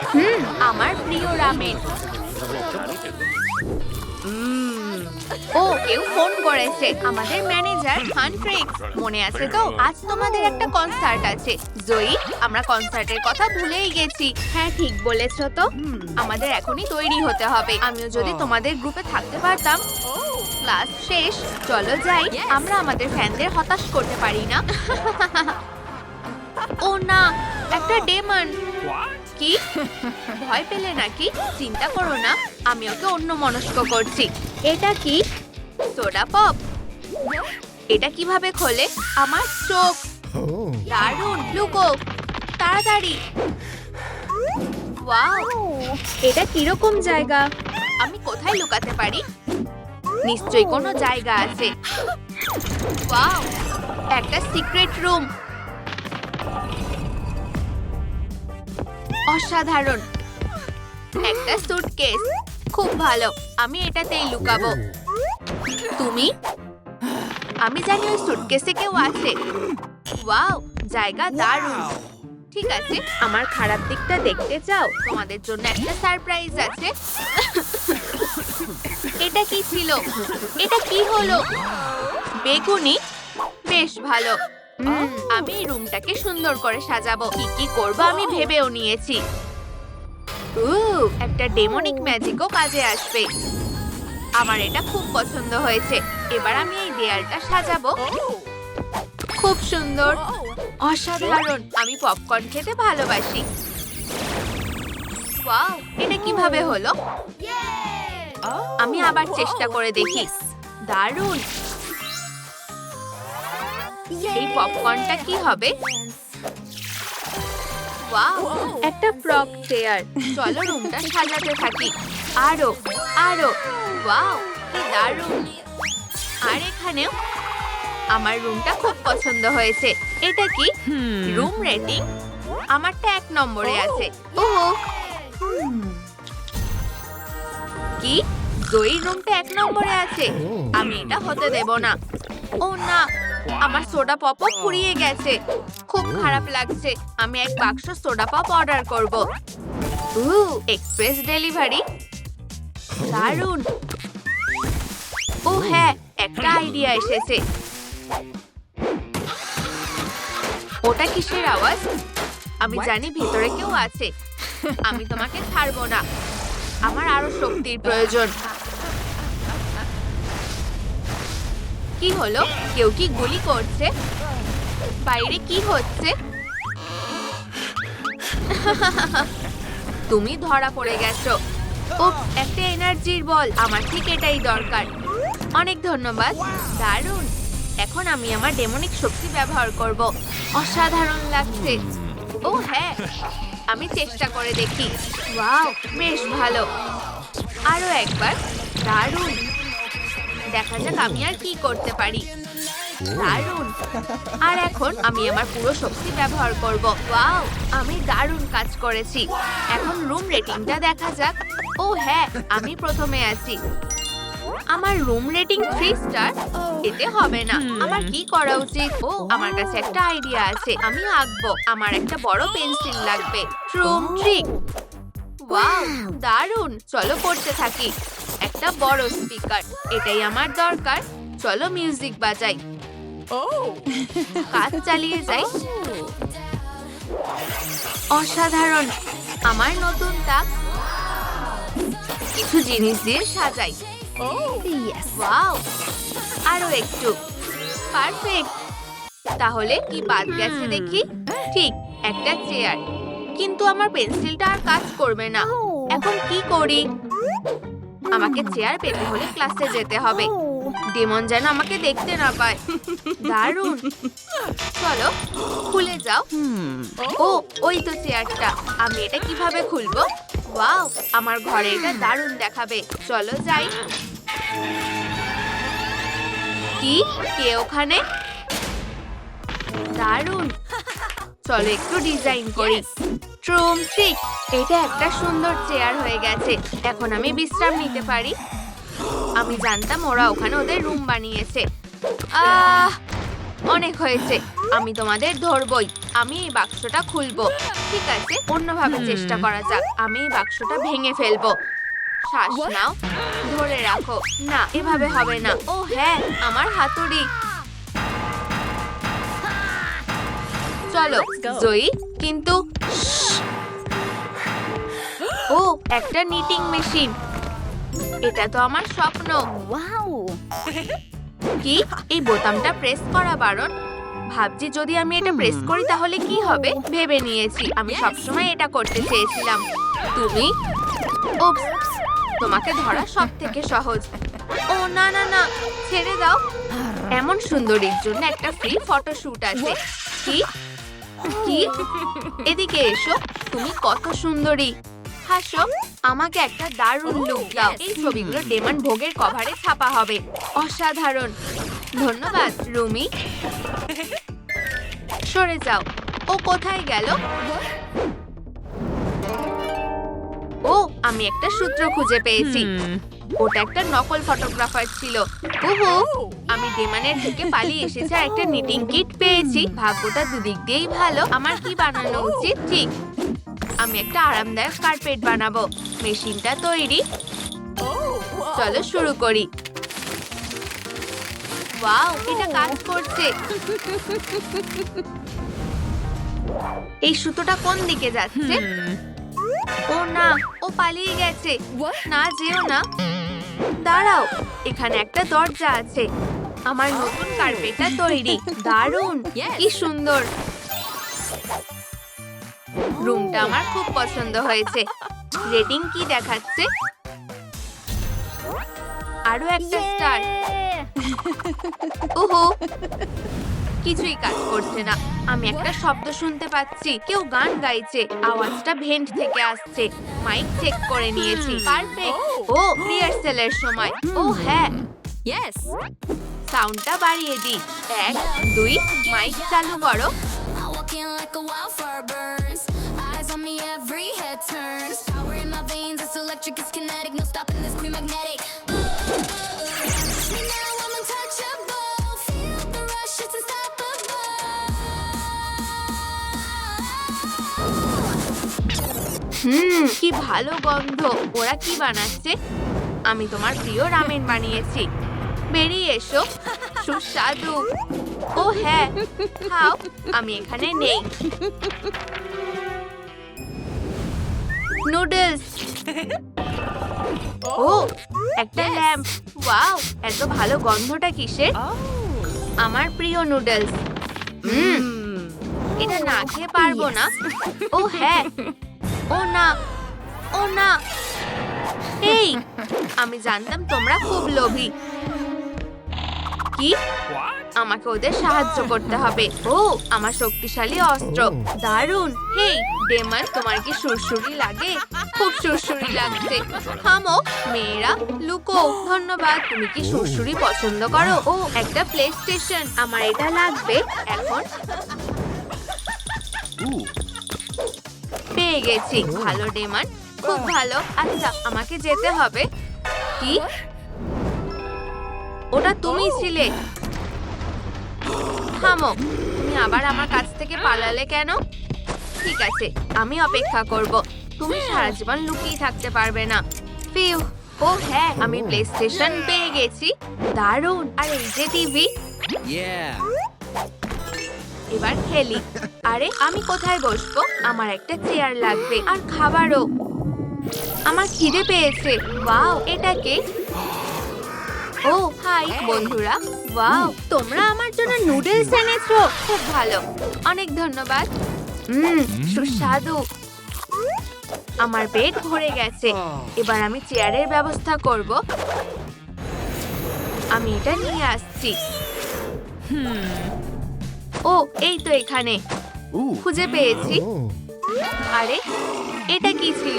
হুম আমার প্রিয় রামেন। ও কেউ ফোন করেছে। আমাদের ম্যানেজার হান্ট্রিক্স মনে আছে তো? আজ তোমাদের একটা কনসার্ট আছে। জয়ী আমরা কনসার্টের কথা ভুলেই গেছি। হ্যাঁ ঠিক বলেছ তো? আমাদের এখনই তৈরি হতে হবে। আমিও যদি তোমাদের গ্রুপে থাকতে পারতাম। ক্লাস শেষ। চলো যাই। আমরা আমাদের ফ্যানদের হতাশ করতে পারি না। ও না একটা ডেমন কি? ভয় পেলে নাকি? চিন্তা করো না আমি ওকে অন্য মনস্ক করছি। এটা কি? Soda pop. এটা কীভাবে খোলে? আমার চোখ। দারুণ লুকো। তাড়াতাড়ি। ওয়াও এটা কীরকম জায়গা? আমি কোথায় লুকাতে পারি? নিশ্চয়ই কোনো জায়গা আছে। ওয়াও একটা সিক্রেট রুম। অসাধারণ। একটা সুটকেস খুব ভালো। আমি এটাতেই লুকাবো। তুমি? আমি জানি ওই সুটকেসে কেউ আছে। ওয়াও জায়গা দারুণ। ঠিক আছে আমার খারাপ দিকটা দেখতে চাও। তোমাদের জন্য একটা সারপ্রাইজ আছে। এটা কি ছিল? এটা কি হলো? বেগুনি? বেশ ভালো। আমি এই রুমটাকে সুন্দর করে সাজাবো। কি কি করব আমি ভেবেও নিয়েছি। একটা ডেমোনিক ম্যাজিকও কাজে আসবে। আমার এটা খুব পছন্দ হয়েছে। এবার আমি এই দেয়ালটা সাজাবো। খুব সুন্দর। অসাধারণ। আমি পপকর্ন খেতে ভালোবাসি। ওয়াও এটা কীভাবে হলো? আমি আবার চেষ্টা করে দেখি। দারুণ! এই পপকর্নটা কি হবে? একটা ফ্রক চেয়ার চলো রুমটা সাজাতে থাকি। আরও আরও। ওয়াও কি দারুণ। আর এখানেও আমার রুমটা খুব পছন্দ হয়েছে। এটা কি? রুম রেটিং আমারটা এক নম্বরে আছে। ওহো! কি? জয়ীর রুমটা এক নম্বরে আছে। আমি এটা হতে দেব না। ও না আমার সোডা পপও ফুরিয়ে গেছে। খুব খারাপ লাগছে। আমি এক বাক্স সোডা পপ অর্ডার করব। উ এক্সপ্রেস ডেলিভারি দারুণ ও হ্যাঁ একটা আইডিয়া এসেছে। ওটা কিসের আওয়াজ? আমি জানি ভিতরে কেউ আছে। আমি তোমাকে ছাড়বো না। আমার আরও শক্তির প্রয়োজন। কি হলো? কেউ কি গুলি করছে? বাইরে কি হচ্ছে? তুমি ধরা পড়ে গেছো। ও একটা এনার্জির বল। আমার ঠিক এটাই দরকার। অনেক ধন্যবাদ। দারুণ। এখন আমি আমার ডেমনিক শক্তি ব্যবহার করব। অসাধারণ লাগছে। ও হ্যাঁ। আমি চেষ্টা করে দেখি। বেশ ভালো। আরও একবার। দারুণ। দেখা যাক আমি আর কি করতে পারি। দারুণ। আর এখন আমি আমার পুরো শক্তি ব্যবহার করব। ওয়াও আমি দারুণ কাজ করেছি। এখন রুম রেটিংটা দেখা যাক। ও হ্যাঁ আমি প্রথমে আছি। আমার রুম রেটিং থ্রি স্টার এতে হবে না। আমার কি করা উচিত? ও আমার কাছে একটা আইডিয়া আছে। আমি আঁকবো। আমার একটা বড় পেন্সিল লাগবে। Room trick. ওয়াও দারুণ। চলো করতে থাকি। একটা বড় স্পিকার এটাই আমার দরকার। চলো মিউজিক বাজাই। কাজ চালিয়ে যাই। অসাধারণ। আমার নতুন তাক। কিছু জিনিস দিয়ে সাজাই। ওয়াও। আরও একটু। পারফেক্ট। তাহলে কি বাদ গেছে দেখি? ঠিক একটা চেয়ার। কিন্তু আমার পেন্সিলটা আর কাজ করবে না। এখন কি করি? আমাকে চেয়ার পেতে হলে ক্লাসে যেতে হবে। ডেমন যেন আমাকে দেখতে না পায়। দারুণ। চলো, খুলে যাও। ও, ওই তো চেয়ারটা আমি এটা কীভাবে খুলবো? ওয়াও, আমার ঘরে এটা দারুণ দেখাবে। চলো যাই। কি? কে ওখানে? দারুণ। চলো একটু ডিজাইন করি। ট্রুম ট্রিক এটা একটা সুন্দর চেয়ার হয়ে গেছে। এখন আমি বিশ্রাম নিতে পারি। আমি জানতাম ওরা ওখানে ওদের রুম বানিয়েছে। আহ অনেক হয়েছে। আমি তোমাদের ধরবই। আমি এই বাক্সটা খুলবো। ঠিক আছে অন্যভাবে চেষ্টা করা যাক। আমি এই বাক্সটা ভেঙে ফেলব। শ্বাস নাও। ধরে রাখো। না এভাবে হবে না। ও হ্যাঁ আমার হাতুড়ি। চলো জয়ী। কিন্তু। ও একটা নিটিং মেশিন এটা তো আমার স্বপ্ন। ওয়াও। কি? এই বোতামটা প্রেস করা বারণ? ভাবছি যদি আমি এটা প্রেস করি তাহলে কি হবে? ভেবে নিয়েছি। আমি সবসময় এটা করতে চেয়েছিলাম। তুমি? তোমাকে ধরা সব থেকে সহজ। ও না না না। ছেড়ে দাও। এমন সুন্দরীর জন্য একটা ফ্রি ফটোশুট আছে। কি? কি? এদিকে এসো, তুমি কত সুন্দরী। হাসো, আমাকে একটা দারুণ লুক দাও। এই ছবিগুলো ডেমন ভোগের কভারে ছাপা হবে। অসাধারণ। ধন্যবাদ, রুমি। সরে যাও। ও কোথায় গেল? ও, আমি একটা সূত্র খুঁজে পেয়েছি। ওটা একটা নকল ফটোগ্রাফার ছিল। ওহো আমি ডেমানের থেকে পালিয়ে আর একটা নিটিং কিট পেয়েছি। ভাগ্যটা দুদিক দিয়েই ভালো, আমার কি বানানো উচিত? ঠিক। আমি একটা আরামদায়ক কার্পেট বানাবো। মেশিনটা তৈরি। চলো শুরু করি। ওয়াও, এটা কাজ করছে। এই সুতোটা কোন দিকে যাচ্ছে? ও না ও পালিয়ে গেছে। না যেও না। দাঁড়াও এখানে একটা দরজা আছে। আমার নতুন কার্পেটটা তৈরি। দারুণ. কি সুন্দর। রুমটা আমার খুব পছন্দ হয়েছে। রেটিং কি দেখাচ্ছে? আরও একটা স্টার। ওহো! কিছুই কাজ করছে না। আমি একটা শব্দ শুনতে পাচ্ছি। কেউ গান গাইছে। আওয়াজটা ভেন্ট থেকে আসছে। মাইক চেক করে নিয়েছি। পারফেক্ট। ও। রিহার্সেলের সময়। ও হ্যাঁ। ইয়েস সাউন্ডটা বাড়িয়ে দিই এক দুই মাইক চালু করো। Electric is kinetic, no stopping this queen magnetic. হুম কি ভালো গন্ধ। ওরা কি বানাচ্ছে? আমি তোমার প্রিয় রামেন বানিয়েছি। বেরিয়ে এসো। সুস্বাদু। ও হ্যাঁ খাও আমি এখানে নেই। নুডলস। ও একটা ল্যাম্প ওয়াও এত ভালো গন্ধটা কিসের? আমার প্রিয় নুডলস। হুম এটা না খেয়ে পারব না। ও হ্যাঁ ও না ও না। এই আমি জানতাম তোমরা খুব লোভী। কি? আমাকে ওদের সাহায্য করতে হবে। ও আমার শক্তিশালী অস্ত্র। দারুণ। হেই ডেমন তোমার কি সুরসুরি লাগে? খুব সুরসুরি লাগছে। থামো মেয়েরা লুকো ধন্যবাদ। তুমি কি সুরসুরি পছন্দ করো? ও একটা প্লে স্টেশন আমার এটা লাগবে। এখন পেয়ে গেছি। ভালো ডেমান খুব ভালো। আচ্ছা আমাকে যেতে হবে। কি? ওটা তুমি ছিলে। থামো। তুমি আবার আমার কাছ থেকে পালালে কেন? ঠিক আছে, আমি অপেক্ষা করব। তুমি সারা জীবন লুকিয়ে থাকতে পারবে না। পিউ ও হ্যাঁ আমি প্লে স্টেশন পেয়ে গেছি। দারুণ। আর এই যে টিভি। Yeah. এবার খেলি। আরে আমি কোথায় বসবো? আমার একটা চেয়ার লাগবে। আর খাবারও। আমার খিদে পেয়েছে। ওয়াও এটা কে? ও হাই বন্ধুরা। ওয়াও তোমরা আমার জন্য নুডলস এনেছো। খুব ভালো। অনেক ধন্যবাদ। হুম সুস্বাদু। আমার পেট ভরে গেছে। এবার আমি চেয়ারের ব্যবস্থা করব। আমি এটা নিয়ে আসছি। ও এই তো এখানে। খুঁজে পেয়েছি। আরে এটা কি ছিল?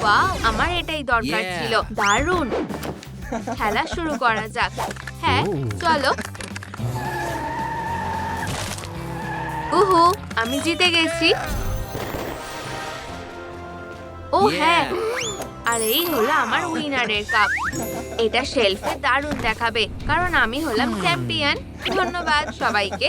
ওয়াও আমার এটাই দরকার ছিল। দারুণ। খেলা শুরু করা যাক। হ্যাঁ চলো। উহু আমি জিতে গেছি। ও হ্যাঁ। আর এই হলো আমার উইনারের কাপ এটা শেলফে দারুণ দেখাবে। কারণ আমি হলাম চ্যাম্পিয়ন ধন্যবাদ সবাইকে।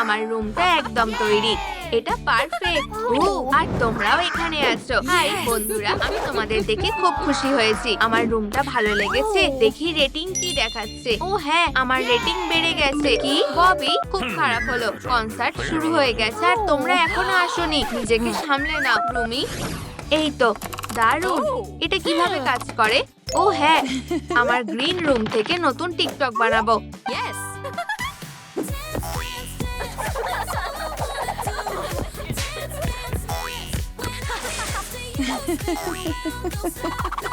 আমার রুমটা একদম তৈরি। এটা পারফেক্ট ও আর তোমরাও এখানে আছো। হাই বন্ধুরা আমি তোমাদের দেখে খুব খুশি হয়েছি। আমার রুমটা ভালো লেগেছে। দেখি রেটিং কি দেখাচ্ছে। ও হ্যাঁ। আমার রেটিং বেড়ে গেছে। কি? ববি খুব খারাপ হলো। কনসার্ট শুরু হয়ে গেছে। আর তোমরা এখনও আসোনি। নিজেকে সামলে নাও রুমি। এই তো দারুণ এটা কীভাবে কাজ করে? ও হ্যাঁ আমার গ্রিন রুম থেকে নতুন টিকটক বানাবো।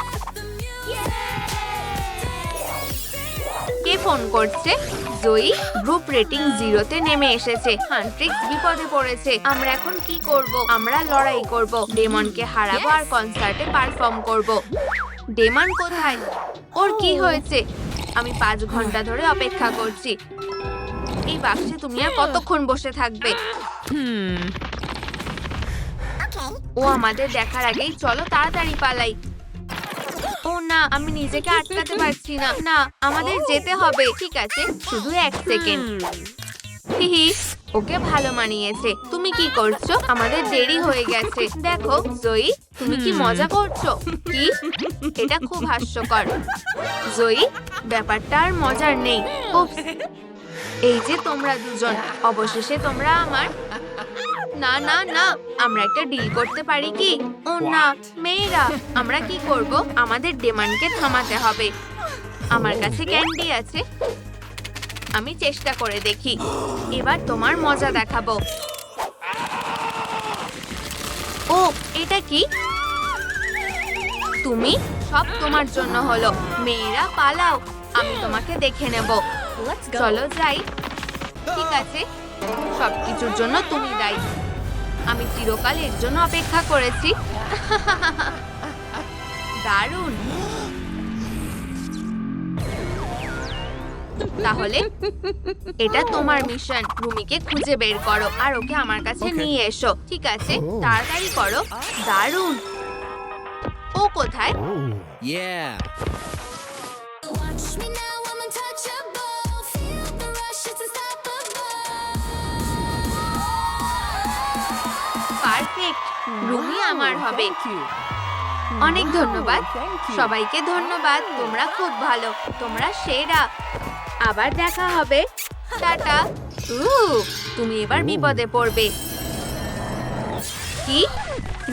কে ফোন করছে? জয়ী গ্রুপ রেটিং জিরোতে নেমে এসেছে। হান্ট্রিক্স বিপদে পড়েছে। আমরা এখন কি করব? আমরা লড়াই করব। ডেমনকে হারাবো আর কনসার্টে পারফর্ম করব। ডেমন কোথায়? ওর কি হয়েছে? আমি পাঁচ ঘণ্টা ধরে অপেক্ষা করছি। এই বাক্সে তুমি আর কতক্ষণ বসে থাকবে? ও আমাদের দেখার আগেই চলো তাড়াতাড়ি পালাই। ও না আমি নিজেকে আটকাতে পারছি না। না আমাদের যেতে হবে ঠিক আছে? শুধু এক সেকেন্ড। ওকে ভালো মানিয়েছে। তুমি কি করছ? আমাদের দেরি হয়ে গেছে। দেখো জয়ী তুমি কি মজা করছ? কি? এটা খুব হাস্যকর। জয়ী ব্যাপারটা আর মজার নেই। এই যে তোমরা দুজন অবশেষে তোমরা আমার না না না। আমরা একটা ডিল করতে পারি কি? ও না মেয়েরা আমরা কি করব? আমাদের ডেমান্ডকে থামাতে হবে। আমার কাছে ক্যান্ডি আছে। আমি চেষ্টা করে দেখি। এবার তোমার মজা দেখাবো। ও এটা কি? তুমি সব তোমার জন্য হলো। মেয়েরা পালাও। আমি তোমাকে দেখে নেব। চলো যাই। ঠিক আছে। সবকিছুর জন্য তুমি দায়ী। আমি চিরকাল এর জন্য অপেক্ষা করেছি। দারুণ। তাহলে এটা তোমার মিশন। রুমিকে খুঁজে বের করো আর ওকে আমার কাছে নিয়ে এসো ঠিক আছে? তাড়াতাড়ি করো। দারুণ। ও কোথায়? পারফেক্ট রুমি আমার হবে। অনেক ধন্যবাদ। সবাইকে ধন্যবাদ। তোমরা খুব ভালো। তোমরা সেরা। আবার দেখা হবে। টাটা। তুমি এবার বিপদে পড়বে। কি?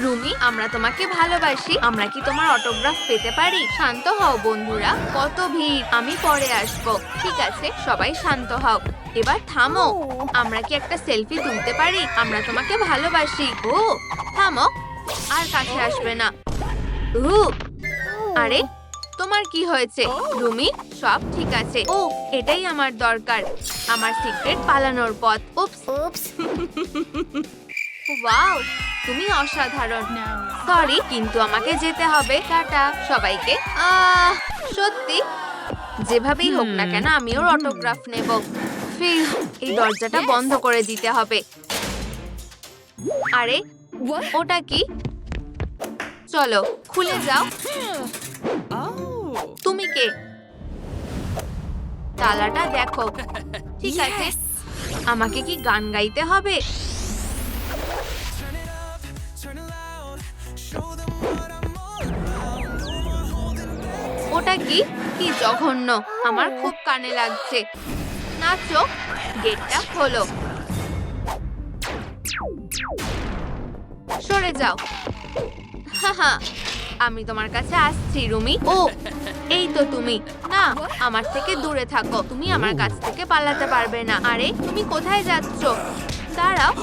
রুমি আমরা তোমাকে ভালোবাসি। আমরা কি তোমার অটোগ্রাফ পেতে পারি? শান্ত হও বন্ধুরা। কত ভিড়। আমি পরে আসব। ঠিক আছে সবাই শান্ত হও। এবার থামো। আমরা কি একটা সেলফি তুলতে পারি? আমরা তোমাকে ভালোবাসি। ও থামো। আর কাছে আসবে না। উহ, আরে তোমার কি হয়েছে? রুমি সব ঠিক আছে। ও এটাই আমার দরকার। আমার সিক্রেট পালানোর পথ। উপস Oops. ওয়াও তুমি অসাধারণ। সরি কিন্তু আমাকে যেতে হবে। টাটা সবাইকে। আহ সত্যি? যেভাবেই হোক না কেন আমি ওর অটোগ্রাফ নেব এই দরজাটা বন্ধ করে দিতে হবে। আরে ওটা কি? চলো খুলে যাও। Oh. তুমি কে? তালাটা দেখো। ঠিক আছে। আমাকে কি গান গাইতে হবে? ওটা কি? কি জঘন্য। আমার খুব কানে লাগছে। নাচো। গেটটা খোলো। সরে যাও। হাহা, আমি তোমার কাছে আসছি রুমি। ও এই তো তুমি। না আমার থেকে দূরে থাকো। তুমি আমার কাছ থেকে পালাতে পারবে না। আরে তুমি কোথায় যাচ্ছ? দাঁড়াও।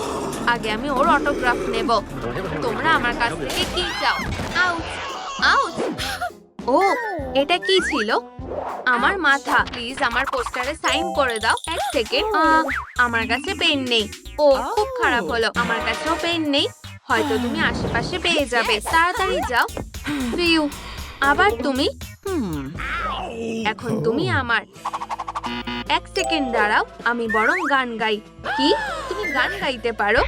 আগে আমি ওর অটোগ্রাফ নেব। তোমরা আমার কাছ থেকে কি চাও? আউট আউট ও, এটা কি ছিল? আমার মাথা প্লিজ আমার পোস্টারে সাইন করে দাও। এক সেকেন্ড। আমার কাছে পেন নেই। ও, খুব খারাপ হলো। আমার কাছেও পেন নেই। হয়তো তুমি আশেপাশে পেয়ে যাবে। তাড়াতাড়ি যাও। ফিউ আবার তুমি? এখন তুমি আমার। এক সেকেন্ড দাঁড়াও। আমি বরং গান গাই। কি? তুমি গান গাইতে পারো?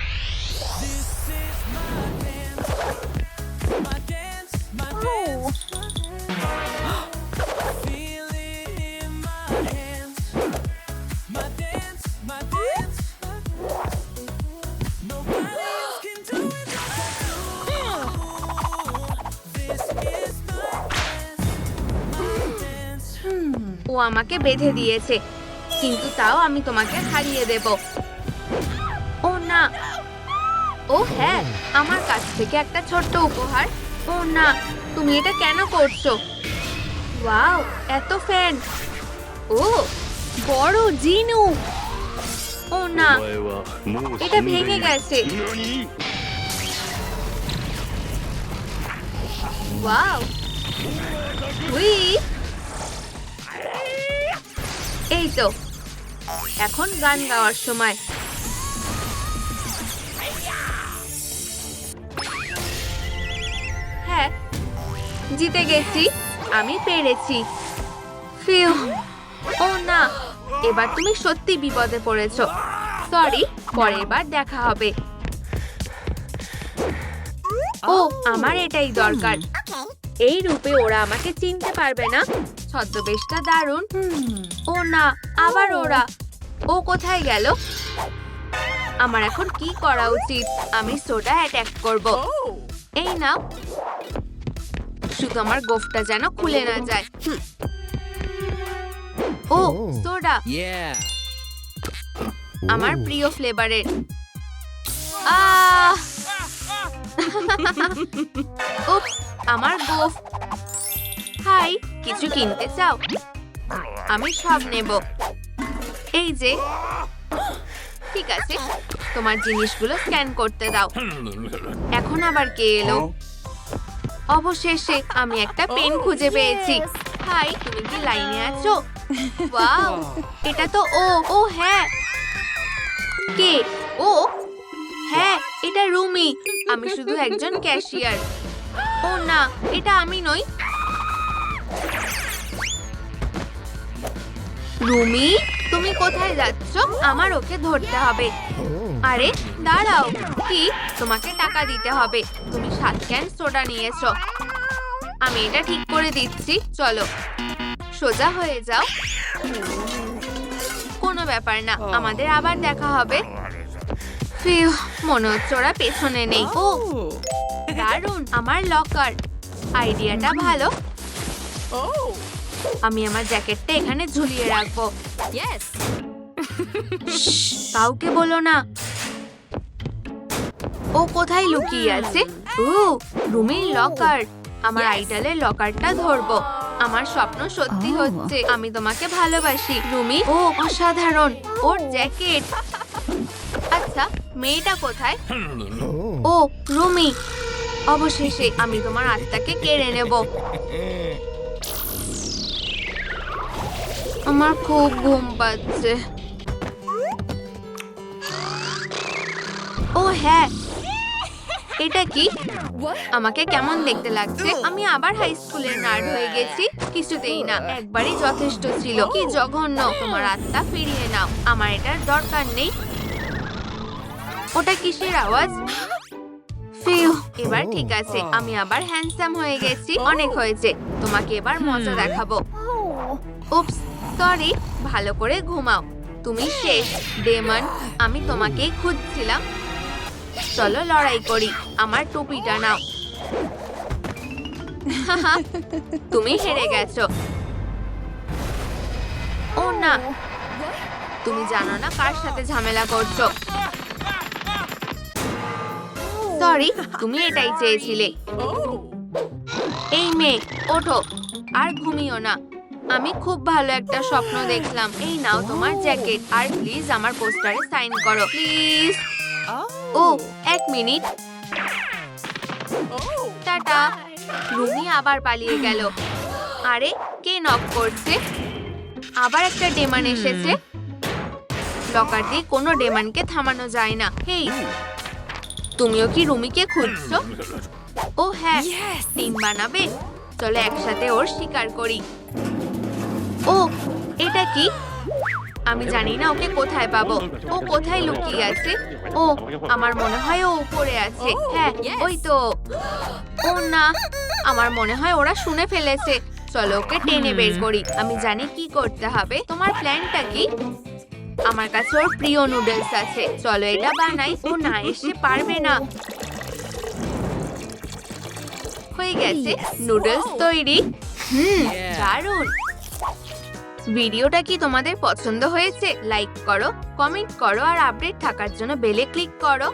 ও আমাকে বেঁধে দিয়েছে। কিন্তু তাও আমি তোমাকে হারিয়ে দেব। ও না। ও হ্যাঁ আমার কাছ থেকে একটা ছোট্ট উপহার। ও না, তুমি এটা কেন করছ? ওয়াও, এত ফ্যান। ও, বড় জিনু। ও না, এটা ভেঙে গেছে। ওয়াও। উই এই তো। এখন গান গাওয়ার সময়। হ্যাঁ জিতে গেছি, আমি পেরেছি। ফিউ ও না, এবার তুমি সত্যি বিপদে পড়েছো। সরি পরের বার দেখা হবে। ও, আমার এটাই দরকার। এই রূপে ওরা আমাকে চিনতে পারবে না। ছদ্মবেশটা দারুণ। ও না আবার ওরা। ও কোথায় গেল? আমার এখন কি করা উচিত? আমি সোডা অ্যাটাক করব. এই নাও। শুধু আমার গোফটা যেন খুলে না যায়। হুম। ও সোডা. আমার প্রিয় ফ্লেভারের। আহ! আমার গোফ হাই কিছু কিনতে চাও? আমি সব নেব। এই যে। ঠিক আছে তোমার জিনিসগুলো স্ক্যান করতে দাও। এখন আবার কে এলো? অবশেষে আমি একটা পেন খুঁজে পেয়েছি। হাই তুমি কি লাইনে আছো? ওয়াও এটা তো ও ও হ্যাঁ। কে? ও? হ্যাঁ এটা রুমি। আমি শুধু একজন ক্যাশিয়ার। ও না, এটা আমি নই। রুমি, তুমি কোথায় যাচ্ছ? আমার ওকে ধরতে হবে। আরে, দাঁড়াও। কি? তোমাকে টাকা দিতে হবে। তুমি সাত ক্যান সোডা নিয়েছো। আমি এটা ঠিক করে দিচ্ছি, চলো। সোজা হয়ে যাও। কোনো ব্যাপার না, আমাদের আবার দেখা হবে। ফিউ মনে হচ্ছে ওরা পেছনে নেই। ও. দারুণ আমার লকার আইডিয়াটা ভালো। Oh. আমি আমার জ্যাকেটটা এখানে ঝুলিয়ে রাখব. কাউকে বলো না। ও কোথায় লুকিয়ে আছে? ও রুমির লকার আমার আইডলের লকারটা ধরবো। আমার স্বপ্ন সত্যি. হচ্ছে আমি তোমাকে ভালোবাসি। রুমি ও অসাধারণ। ওর জ্যাকেট। মেয়েটা কোথায়? ও রুমি। অবশেষে আমি তোমার আত্মাকে কেড়ে নেব। আমার খুব ঘুম পাচ্ছে। ও হ্যাঁ। এটা কি? আমাকে কেমন দেখতে লাগছে? আমি আবার হাই স্কুলের নার্ড হয়ে গেছি। কিছুতেই না একবারই যথেষ্ট ছিল। কি জঘন্য। তোমার আত্মা ফিরিয়ে নাও। আমার এটার দরকার নেই। ওটা কিসের আওয়াজ? ফিউ। এবার ঠিক আছে আমি আবার হ্যান্ডসাম হয়ে গেছি অনেক হয়েছে। তোমাকে এবার মজা দেখাবো। উপস সরি ভালো করে ঘুমাও। তুমি শেষ। ডেমন আমি তোমাকেই খুঁজছিলাম। চলো লড়াই করি আমার টুপিটা নাও। তুমি হেরে গেছো। ও না তুমি জানো না কার সাথে ঝামেলা করছ। সরি তুমি এটাই চেয়েছিলে. এই মেয়ে ওঠো আর ঘুমিও না। আমি খুব ভালো একটা স্বপ্ন দেখলাম। এই নাও তোমার জ্যাকেট আর প্লিজ আমার পোস্টারে সাইন করো প্লিজ ও. এক মিনিট. টাটা। রুমি আবার পালিয়ে গেল। আরে কে নক করছে? আবার একটা ডেমান এসেছে। লকার দিয়ে কোনো ডেমানকে থামানো যায় না। হেই তুমিও কি রুমিকে খুঁজছো? ও হ্যাঁ. টিম বানাবে। চলো একসাথে ওর শিকার করি। ও এটা কি? আমি জানি না ওকে কোথায় পাবো? ও কোথায় লুকিয়ে আছে? ও আমার মনে হয় ও উপরে আছে। Oh, হ্যাঁ ওই তো। ও না আমার মনে হয় ওরা শুনে ফেলেছে। চলো ওকে টেনে বের করি। আমি জানি কি করতে হবে। তোমার প্ল্যানটা কি? আমার কাছে ওর প্রিয় নুডলস আছে। চলো এটা বানাই ও না এসে পারবে না। হয়ে গেছে নুডলস তৈরি। হুম। দারুণ দারুণ। ভিডিওটা কি তোমাদের পছন্দ হয়েছে? লাইক করো কমেন্ট করো আর আপডেট থাকার জন্য বেলে ক্লিক করো।